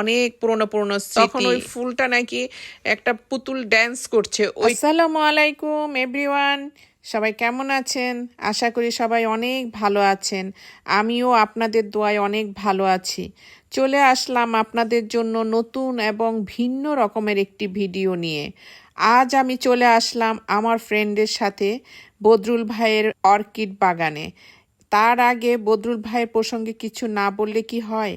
অনেক পুরনো পুরনো তখন ওই ফুলটা নাকি একটা পুতুল ড্যান্স করছে আসসালামু আলাইকুম এভরিওয়ান সবাই কেমন আছেন? আশা করি সবাই অনেক ভালো আছেন। আমিও আপনাদের দোয়ায় অনেক ভালো আছি। চলে আসলাম আপনাদের জন্য নতুন এবং ভিন্ন রকমের একটি ভিডিও নিয়ে। আজ আমি চলে আসলাম আমার ফ্রেন্ডের সাথে বদরুল ভাইয়ের অর্কিড বাগানে। তার আগে বদরুল ভাইয়ের প্রসঙ্গে কিছু না বললে কি হয়?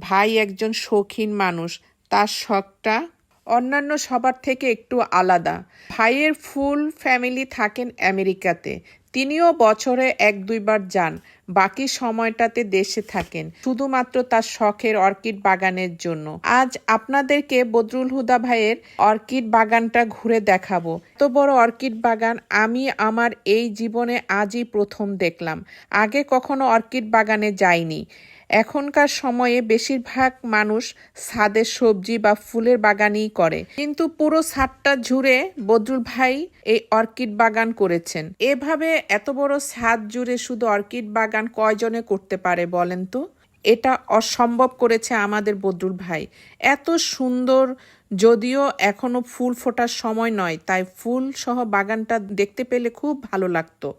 ভাই একজন শৌখিন মানুষ, তার শখটা অন্যান্য সবার থেকে একটু আলাদা। ভাইয়ের ফুল ফ্যামিলি থাকেন আমেরিকাতে। তিনিও বছরে এক দুইবার যান, বাকি সময়টাতে দেশে থাকেন, শুধুমাত্র তার শখের অর্কিড বাগানের জন্য। আজ আপনাদেরকে বদরুল হুদা ভাইয়ের অর্কিড বাগানটা ঘুরে দেখাবো। এত বড় অর্কিড বাগান আমি আমার এই জীবনে আজই প্রথম দেখলাম। আগে কখনো অর্কিড বাগানে যাইনি। এখনকার সময়ে বেশিরভাগ মানুষ ছাদের সবজি বা ফুলের বাগানই করে। কিন্তু পুরো ছাদটা জুড়ে বদরুল ভাই এই অর্কিড বাগান করেছেন। এভাবে এত বড় ছাদ জুড়ে শুধু অর্কিড বাগান কয়জনে করতে পারে বলেন তো? এটা অসম্ভব করেছে আমাদের বদরুল ভাই। এত সুন্দর, যদিও এখনও ফুল ফোটার সময় নয়, তাই ফুল সহ বাগানটা দেখতে পেলে খুব ভালো লাগতো।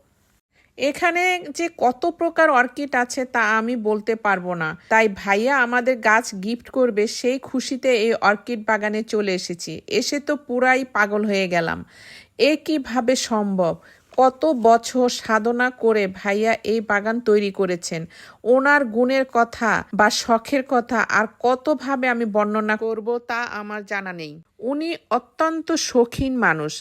এখানে যে কত প্রকার অর্কিড আছে তা আমি বলতে পারব না। তাই ভাইয়া আমাদের গাছ গিফট করবে সেই খুশিতে এই অর্কিড বাগানে চলে এসেছি। এসে তো পুরাই পাগল হয়ে গেলাম। এ কীভাবে সম্ভব? কত বছর সাধনা করে ভাইয়া এই বাগান তৈরি করেছেন। ওনার গুণের কথা বা শখের কথা আর কতভাবে আমি বর্ণনা করব তা আমার জানা নেই। উনি অত্যন্ত শৌখিন মানুষ।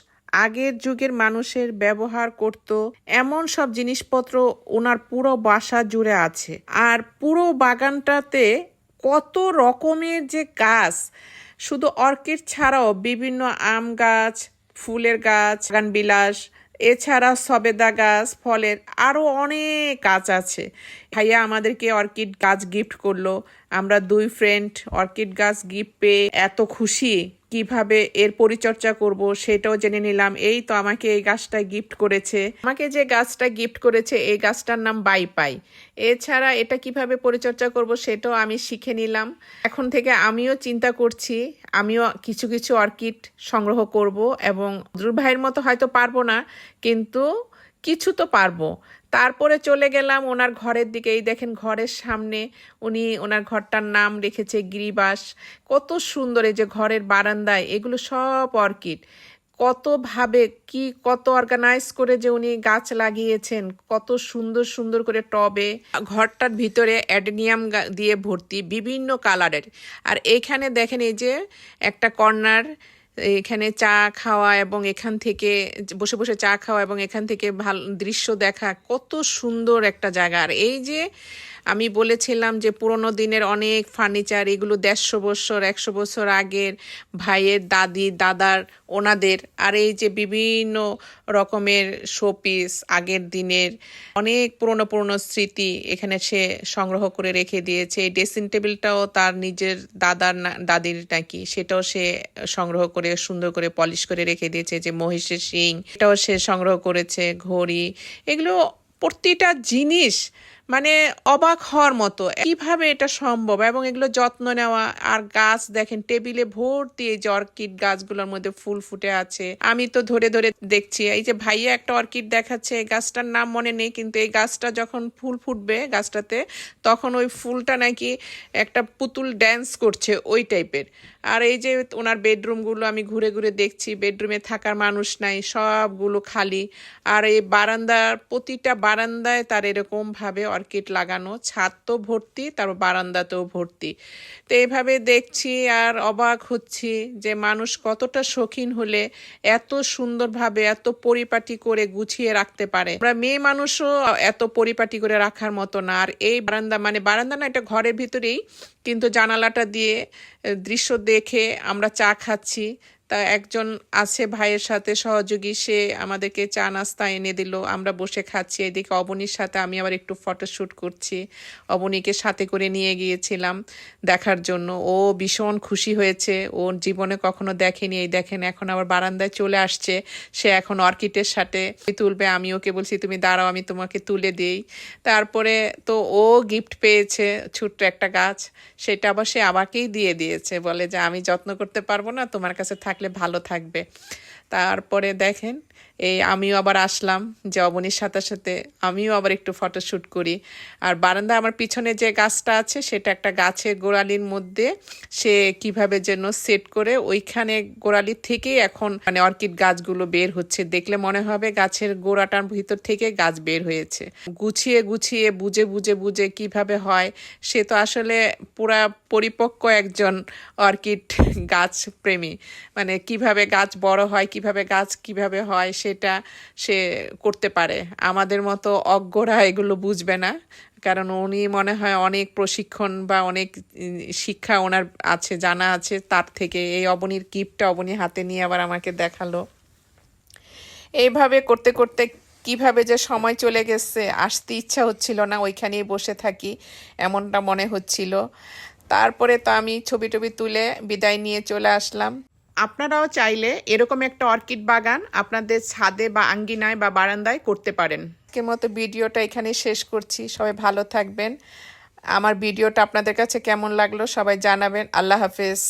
আগের যুগের মানুষের ব্যবহার করত। এমন সব জিনিসপত্র ওনার পুরো বাসা জুড়ে আছে। আর পুরো বাগানটাতে কত রকমের যে গাছ, শুধু অর্কিড ছাড়াও বিভিন্ন আম গাছ, ফুলের গাছ বাগান বিলাস এছাড়া সবেদা গাছ, ফলের আরও অনেক গাছ আছে। ভাইয়া আমাদেরকে অর্কিড গাছ গিফট করল। আমরা দুই ফ্রেন্ড অর্কিড গাছ গিফট পেয়ে এত খুশি। কীভাবে এর পরিচর্যা করব সেটাও জেনে নিলাম। এই তো আমাকে এই গাছটা গিফট করেছে। আমাকে যে গাছটা গিফট করেছে, এই গাছটার নাম বাইপাই। এছাড়া এটা কীভাবে পরিচর্যা করব সেটাও আমি শিখে নিলাম। এখন থেকে আমিও চিন্তা করছি, আমিও কিছু কিছু অর্কিড সংগ্রহ করব এবং ভাইয়ের মতো হয়তো পারব না, কিন্তু কিছু তো পারব। তারপরে চলে গেলাম ওনার ঘরের দিকে। এই দেখেন ঘরের সামনে উনি ওনার ঘরটার নাম রেখেছে গিরিবাস। কত সুন্দর এই যে ঘরের বারান্দায়, এগুলো সব অর্কিড। কতভাবে কি কত অর্গানাইজ করে যে উনি গাছ লাগিয়েছেন, কত সুন্দর সুন্দর করে টবে। ঘরটার ভিতরে অ্যাডেনিয়াম দিয়ে ভর্তি বিভিন্ন কালারের। আর এইখানে দেখেন এই যে একটা কর্নার এখানে চা খাওয়া এবং এখান থেকে বসে বসে চা খাওয়া এবং এখান থেকে ভালো দৃশ্য দেখা, কত সুন্দর একটা জায়গা। আর এই যে আমি বলেছিলাম যে পুরোনো দিনের অনেক ফার্নিচার এগুলো দেড়শো বছর, একশো বছর আগের ভাইয়ের দাদি, দাদার, ওনাদের। আর এই যে বিভিন্ন রকমের শোপিস আগের দিনের, অনেক পুরনো পুরনো স্মৃতি এখানে সে সংগ্রহ করে রেখে দিয়েছে। এই ড্রেসিং টেবিলটাও তার নিজের দাদার দাদির নাকি, সেটাও সে সংগ্রহ করে, সুন্দর করে পলিশ করে রেখে দিয়েছে। যে মহিষের সিং এটাও সে সংগ্রহ করেছে, ঘড়ি, এগুলো প্রতিটা জিনিস মানে অবাক হওয়ার মতো কীভাবে এটা সম্ভব এবং এগুলো যত্ন নেওয়া। আর গাছ দেখেন, টেবিলে ভর্তি এই যে অর্কিড গাছগুলোর মধ্যে ফুল ফুটে আছে। আমি তো ধরে ধরে দেখছি, এই যে ভাইয়া একটা অর্কিড দেখাচ্ছে, এই গাছটার নাম মনে নেই, কিন্তু এই গাছটা যখন ফুল ফুটবে গাছটাতে, তখন ওই ফুলটা নাকি একটা পুতুল ড্যান্স করছে ওই টাইপের আর এই যে ওনার বেডরুমগুলো আমি ঘুরে ঘুরে দেখছি বেডরুমে থাকার মানুষ নাই, সবগুলো খালি। আর এই বারান্দার, প্রতিটা বারান্দায় তার এরকম ভাবে অর্কিড লাগানো ছাদ তো ভর্তি তারপর বারান্দাতেও ভর্তি। তো এইভাবে দেখছি আর অবাক হচ্ছি যে মানুষ কতটা শৌখিন হলে এত সুন্দরভাবে, এত পরিপাটি করে গুছিয়ে রাখতে পারে। আমরা মেয়ে মানুষও এত পরিপাটি করে রাখার মতো না। আর এই বারান্দা মানে বারান্দা না, এটা ঘরের ভিতরেই, কিন্তু জানালাটা দিয়ে দৃশ্য দেখে আমরা চা খাচ্ছি। তা একজন আছে ভাইয়ের সাথে সহযোগী, সে আমাদেরকে চা নাস্তা এনে দিল। আমরা বসে খাচ্ছি। এদিকে অবনীর সাথে আমি আবার একটু ফটোশ্যুট করছি। অবনীকে সাথে করে নিয়ে গিয়েছিলাম দেখার জন্য। ও ভীষণ খুশি হয়েছে। ওর জীবনে কখনো দেখেনি। এই দেখেন, এখন আবার বারান্দায় চলে আসছে। সে এখন অর্কিডের সাথে তুলবে। আমি ওকে বলছি, তুমি দাঁড়াও, আমি তোমাকে তুলে দিই। তারপরে তো ও গিফট পেয়েছে ছোট্ট একটা গাছ। সেটা আবার সে আমাকেই দিয়ে দিয়েছে। বলে যে, আমি যত্ন করতে পারব না, তোমার কাছে থাকলে ভালো থাকবে। তারপরে দেখেন এই আমিও আবার আসলাম যে অবনীর সাথে সাথে আমিও আবার একটু ফটোশ্যুট করি। আর বারান্দা আমার পিছনে যে গাছটা আছে, সেটা একটা গাছের গোড়ালির মধ্যে সে কীভাবে যেন সেট করে ওইখানে গোড়ালির থেকেই এখন মানে অর্কিড গাছগুলো বের হচ্ছে। দেখলে মনে হবে গাছের গোড়াটার ভিতর থেকে গাছ বের হয়েছে। গুছিয়ে গুছিয়ে, বুঝে বুঝে বুঝে কীভাবে হয়, সে তো আসলে পুরা পরিপক্ক একজন অর্কিড গাছ প্রেমী। মানে কীভাবে গাছ বড় হয়, কীভাবে গাছ কীভাবে হয় সেটা সে করতে পারে। আমাদের মতো অজ্ঞরা এগুলো বুঝবে না। কারণ উনি মনে হয় অনেক প্রশিক্ষণ বা অনেক শিক্ষা ওনার আছে, জানা আছে। তার থেকে এই অবনীর কিপটা অবনী হাতে নিয়ে আবার আমাকে দেখাল। এইভাবে করতে করতে কীভাবে যে সময় চলে গেছে, আসতে ইচ্ছা হচ্ছিল না, ওইখানেই বসে থাকি, এমনটা মনে হচ্ছিল। তারপরে তো আমি ছবি টবি তুলে বিদায় নিয়ে চলে আসলাম। আপনারাও চাইলে এরকম একটা অর্কিড বাগান আপনাদের ছাদে বা আঙ্গিনায় বা বারান্দায় করতে পারেন। আজকের মতো ভিডিওটা এখানে শেষ করছি। সবাই ভালো থাকবেন। আমার ভিডিওটা আপনাদের কাছে কেমন লাগল সবাই জানাবেন। আল্লাহ হাফেজ।